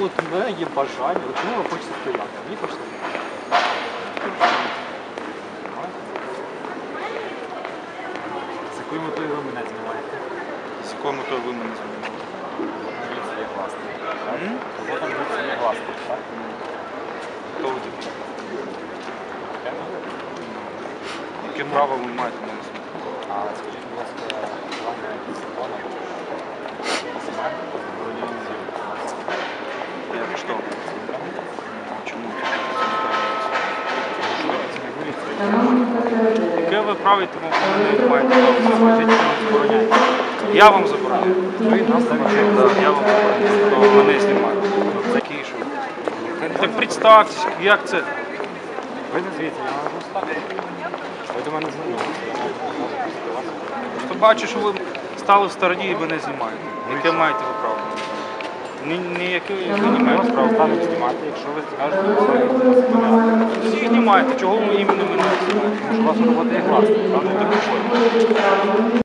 от у мене є бажання, от чому ви хочете стояти? Мені хочеться З якою метою ви мене знімаєте? З якою метою ви мене змінили? Дивіться, є власник. М? Ви там дивіться, є власник, так? Хто ви такі? Яке право ви маєте мене змінити? А скажіть, будь ласка, вам на якісь закони знімати по забороненню зйомки? Я що? Чому? Яке ви ви не маєте забороняти? забороняєте? Я вам забороняю. Ви нас знімаєте. Я вам забороняю. То мене знімаєте. Такий, що Так представтесь, як це? ви не звідси, я можу стати. Ви до мене. Просто бачу, що ви стали в стороні і мене знімаєте. Яке маєте ви право? Ні, ніяке ви не Ми маєте права. станемо знімати, якщо ви скажете, що ви знімаєте. Всі знімаєте, чого ви іменно мене знімаєте? Тому що у вас робота є класна, правда? Так?